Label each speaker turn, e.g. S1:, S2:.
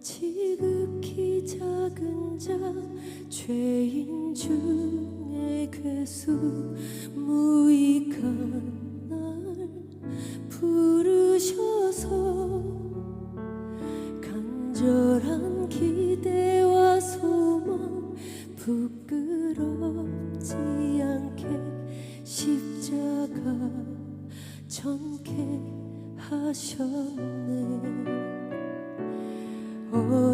S1: 지극히 작은 자 죄인 중에 괴수 무익한 날 부르셔서 간절한 기대와 소망 부끄럽지 않게 십자가 전개 하셨네